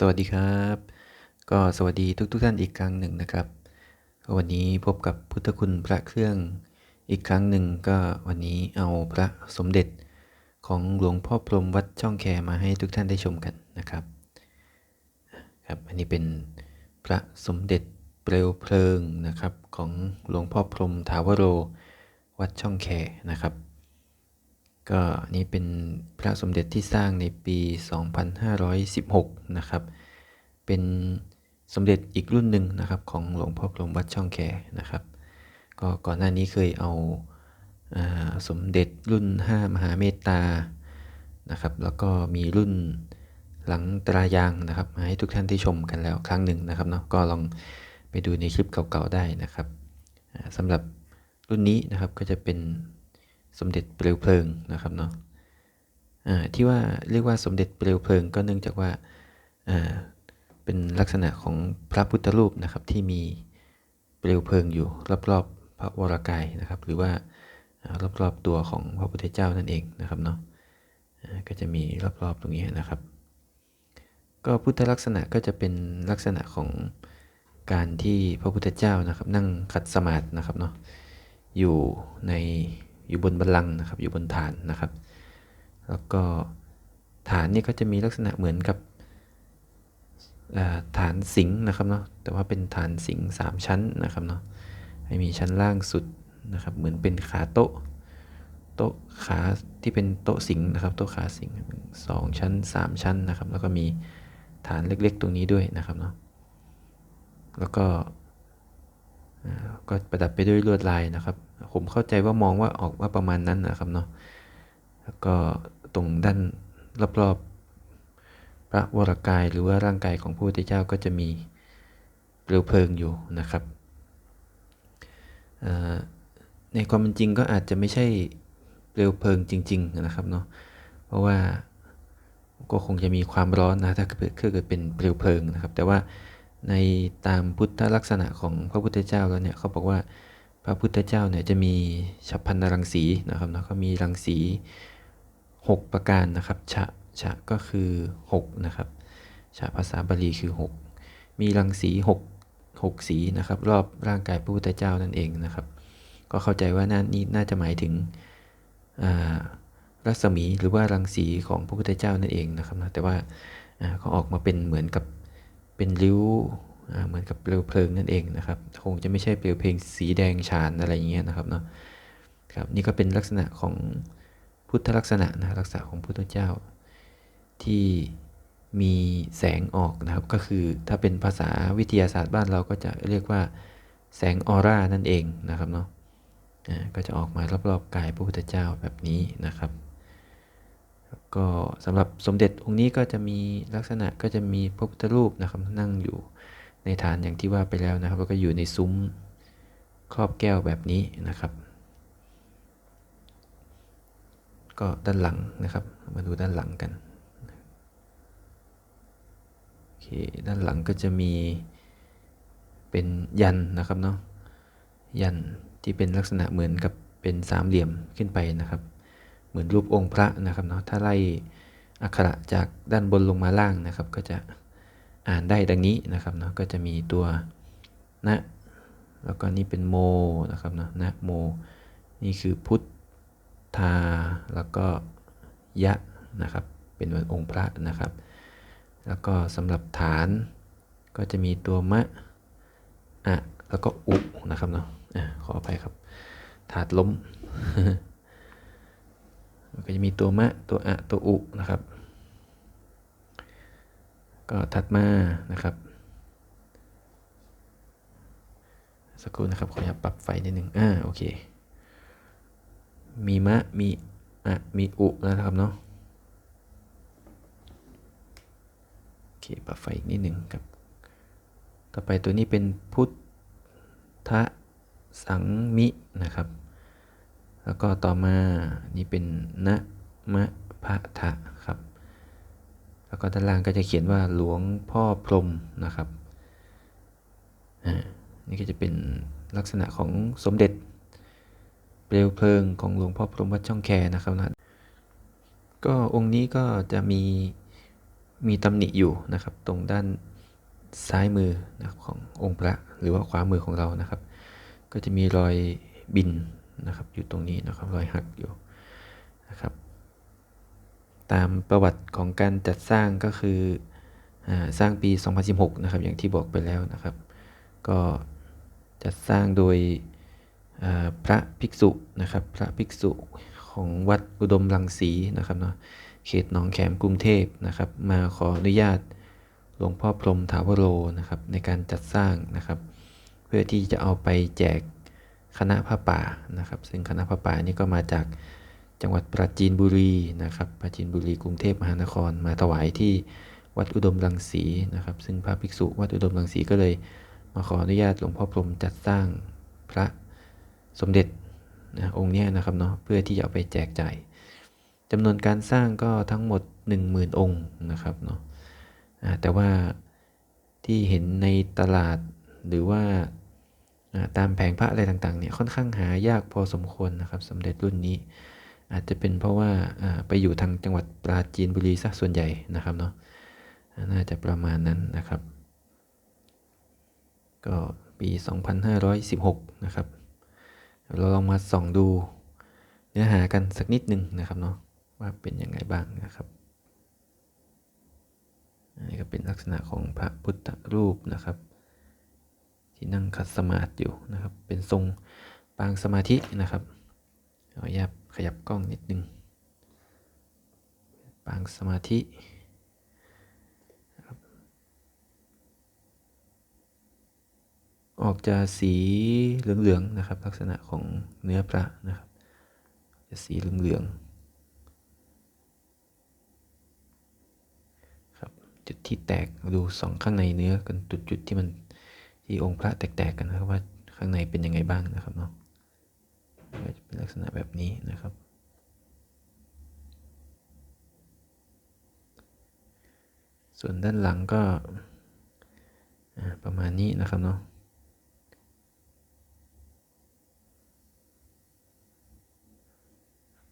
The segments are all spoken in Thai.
สวัสดีครับ ก็สวัสดีทุกทท่านอีกครั้งหนึ่งนะครับ วันนี้พบกับพุทธคุณพระเครื่องอีกครั้งหนึ่งก็วันนี้เอาพระสมเด็จของหลวงพ่อพรมวัดช่องแคมาให้ทุกท่านได้ชมกันนะครับครับอันนี้เป็นพระสมเด็จเปลวเพลิงนะครับของหลวงพ่อพรมถาวโรวัดช่องแคนะครับ ก็นี่เป็นพระสมเด็จที่สร้างในปี 2516 นะครับ เป็นสมเด็จอีกรุ่นหนึ่งนะครับของหลวงพ่อพรมวัดช่องแคนะครับ ก็ก่อนหน้านี้เคยเอาอาสมเด็จรุ่น 5 มหาเมตตา นะครับ แล้วก็มีรุ่นหลังตรายางนะครับมาให้ทุกท่านได้ชมกันแล้วครั้งหนึ่งนะครับเนาะ ก็ลองไปดูในคลิปเก่าๆได้นะครับสำหรับรุ่นนี้นะครับก็จะเป็น สมเด็จเปลวเพลิงนะครับเนาะที่ว่าเรียกว่าสมเด็จเปลวเพลิงก็เนื่องจากว่าเป็นลักษณะของพระพุทธรูปนะครับที่มีเปลวเพลิงอยู่รอบๆพระวรากายนะครับ หรือว่าอ่ารอบๆตัวของพระพุทธเจ้านั่นเองนะครับเนาะก็จะมีรอบๆตรงนี้นะครับ ก็พุทธลักษณะก็จะเป็นลักษณะของการที่พระพุทธเจ้านะครับ นั่งขัดสมาธินะครับเนาะอยู่ใน อยู่บนบัลลังก์นะครับ อยู่บนฐานนะครับ แล้วก็ฐานนี่ก็จะมีลักษณะเหมือนกับฐานสิงห์นะครับเนาะ แต่ว่าเป็นฐานสิงห์สามชั้นนะครับเนาะให้มีชั้นล่างสุดนะครับ เหมือนเป็นขาโต๊ะ โต๊ะขาที่เป็นโต๊ะสิงห์นะครับ โต๊ะขาสิงห์สองชั้นสามชั้นนะครับ แล้วก็มีฐานเล็กๆ ตรงนี้ด้วยนะครับเนาะ แล้วก็ก็ประดับไปด้วยลวดลายนะครับ ผมเข้าใจว่ามองว่าออกว่าประมาณนั้นนะครับเนาะแล้วก็ตรงด้านรอบๆพระวรากายหรือว่าร่างกายของพระพุทธเจ้าก็จะมีเปลวเพลิงอยู่นะครับในความเป็นจริงก็อาจจะไม่ใช่เปลวเพลิงจริง ๆนะครับเนาะเพราะว่าก็คงจะมีความร้อนนะถ้าเกิดถ้าเกิดเป็นเปลวเพลิงนะครับ แต่ว่าในตามพุทธลักษณะของพระพุทธเจ้าแล้วเนี่ยเขาบอกว่า พระพุทธเจ้าเนี่ยจะมีฉัพพันนรังสีนะครับนะเขามีรังสี 6 ประการนะครับฉะฉะก็คือ6นะครับฉะภาษาบาลีคือ 6 มีรังสี6 6สีนะครับรอบร่างกายพระพุทธเจ้านั่นเองนะครับ ก็เข้าใจว่าน่านี่น่าจะหมายถึงรัศมีหรือว่ารังสีของพระพุทธเจ้านั่นเองนะครับนะแต่ว่าอ่าเขาออกมาเป็นเหมือนกับเป็นริ้ว เหมือนกับเปลวเพลิงนั่นเองนะครับคงจะไม่ใช่เปลวเพลิงสีแดงฉานอะไรอย่างเงี้ยนะครับเนาะครับนี่ก็เป็นลักษณะของพุทธลักษณะนะลักษณะของพระพุทธเจ้า ที่มีแสงออกนะครับ ก็คือถ้าเป็นภาษาวิทยาศาสตร์บ้านเราก็จะเรียกว่าแสงออร่านั่นเองนะครับเนาะอ่าก็จะออกมารอบๆกายพระพุทธเจ้าแบบนี้นะครับ ก็สำหรับสมเด็จองค์นี้ก็จะมีลักษณะก็จะมีพระพุทธรูปนะครับนั่งอยู่ ในฐานอย่างที่ว่าไปแล้วนะครับ แล้วก็อยู่ในซุ้มครอบแก้วแบบนี้นะครับ ก็ด้านหลังนะครับ มาดูด้านหลังกันโอเคด้านหลังก็จะมีเป็นยันนะครับเนาะยันที่เป็นลักษณะเหมือนกับเป็นสามเหลี่ยมขึ้นไปนะครับ เหมือนรูปองค์พระนะครับเนาะถ้าไล่อักขระจากด้านบนลงมาล่างนะครับ ก็จะ อ่านได้ดังนี้นะครับเนาะก็จะมีตัวนะแล้วก็นี่เป็นโมนะครับเนาะนะโม นี่คือพุทธาแล้วก็ยะนะครับ เป็นเหมือนองค์พระนะครับ แล้วก็สำหรับฐานก็จะมีตัวมะอะแล้วก็อุนะครับเนาะอะขออภัยครับ ถาดล้ม ก็จะมีตัวมะตัวอะตัวอุนะครับ ก็ถัดมานะครับ สักครู่นะครับ ขออนุญาตปรับไฟนิดนึงอ่าโอเค มีมะ มีอะมีอุนะครับเนาะโอเคปรับไฟอีกนิดหนึ่งครับ ต่อไปตัวนี้เป็นพุทธสังมินะครับ แล้วก็ต่อมานี่เป็นนะมะพะทะครับ แล้วก็ด้านล่างก็จะเขียนว่าหลวงพ่อพรหมนะครับอ่านี่ก็จะเป็นลักษณะของสมเด็จ เปลวเพลิงของหลวงพ่อพรหมวัดช่องแคนะครับนะก็องค์นี้ก็จะมีมีตำหนิอยู่นะครับ ตรงด้านซ้ายมือนะครับขององค์พระหรือว่าขวามือของเรานะครับ ก็จะมีรอยบินนะครับอยู่ตรงนี้นะครับรอยหักอยู่นะครับ ตามประวัติของการจัดสร้างก็คืออสร้างปี 2016 นะครับ อย่างที่บอกไปแล้วนะครับ ก็จัดสร้างโดยพระภิกษุนะครับ พระภิกษุของวัดอุดมรังสีนะครับเนาะเขตหนองแขมกรุงเทพนะครับ มาขออนุญาตหลวงพ่อพรมถาวโรนะครับ ในการจัดสร้างนะครับ เพื่อที่จะเอาไปแจกคณะผ้าป่านะครับ ซึ่งคณะผ้าป่านี่ก็มาจาก จังหวัดปราจีนบุรีนะครับปราจีนบุรีกรุงเทพมหานคร มาถวายที่วัดอุดมรังสีนะครับ ซึ่งพระภิกษุวัดอุดมรังสีก็เลยมาขออนุญาตหลวงพ่อพรมจัดสร้างพระสมเด็จนะองค์นี้นะครับเนาะเพื่อที่จะเอาไปแจกจ่ายจำนวนการสร้างก็ทั้งหมด 10,000 องค์นะครับเนาะแต่ว่าที่เห็นในตลาดหรือว่าอ่าตามแผงพระอะไรต่างๆเนี่ยค่อนข้างหายากพอสมควรนะครับสมเด็จรุ่นนี้ อาจจะเป็นเพราะว่าไปอยู่ทางจังหวัดปราจีนบุรีซะส่วนใหญ่นะครับเนาะน่าจะประมาณนั้นนะครับ ก็ปี 2516 นะครับ เราลองมาส่องดูเนื้อหากันสักนิดหนึ่งนะครับเนาะว่าเป็นยังไงบ้างนะครับอันนี้ก็เป็นลักษณะของพระพุทธรูปนะครับ ที่นั่งขัดสมาธิอยู่นะครับ เป็นทรงปางสมาธินะครับขออนุญาต ขยับกล้องนิดนึงปางสมาธิออกจะสีเหลืองๆนะครับ ลักษณะของเนื้อพระนะครับ จะสีเหลืองๆครับจุดที่แตกดูสองข้างในเนื้อกันจุดจุดที่มันที่องค์พระแตกๆกันนะครับว่าข้างในเป็นยังไงบ้างนะครับเนาะ ก็จะเป็นลักษณะแบบนี้นะครับ ส่วนด้านหลังก็ประมาณนี้นะครับเนาะ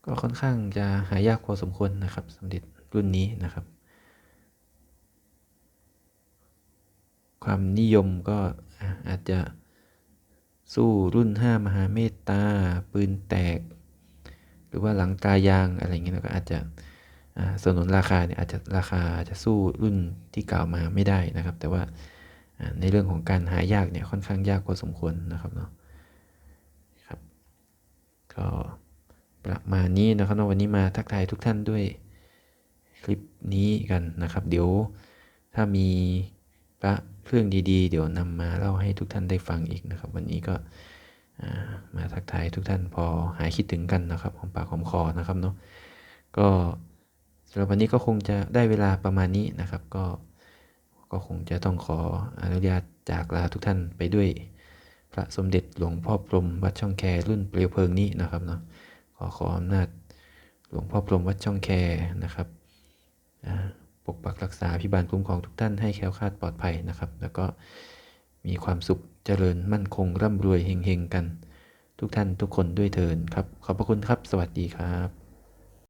ก็ค่อนข้างจะหายากพอสมควรนะครับสมเด็จรุ่นนี้นะครับ ความนิยมก็อาจจะ สู้รุ่น 5 มหาเมตตา ปืนแตก หรือว่าหลังตายางอะไรเงี้ยก็อาจจะสนนราคาเนี่ยอาจจะราคาจะสู้รุ่นที่กล่าวมาไม่ได้นะครับ แต่ว่าอ่าในเรื่องของการหายากเนี่ยค่อนข้างยากพอสมควรนะครับเนาะครับก็ประมาณนี้นะครับวันนี้มาทักทายทุกท่านด้วยคลิปนี้กันนะครับ เดี๋ยวถ้ามีพระ เรื่องดีๆ เดี๋ยวนำมาเล่าให้ทุกท่านได้ฟังอีกนะครับ วันนี้ก็มาทักทายทุกท่านพอหายคิดถึงกันนะครับหอมปากหอมคอนะครับเนาะก็สำหรับวันนี้ก็คงจะได้เวลาประมาณนี้นะครับ ก็ก็คงจะต้องขออนุญาตจากลาทุกท่านไปด้วย พระสมเด็จหลวงพ่อพรมวัดช่องแครุ่นเปลวเพลิงนี้นะครับเนาะขอขออำนาจหลวงพ่อพรมวัดช่องแคนะครับ ปกปักรักษาพิบาลคุ้มครองทุกท่านให้แคล้วคลาดปลอดภัยนะครับ แล้วก็มีความสุขเจริญมั่นคงร่ำรวยเฮงๆกัน ทุกท่านทุกคนด้วยเทินครับ ขอบพระคุณครับ สวัสดีครับ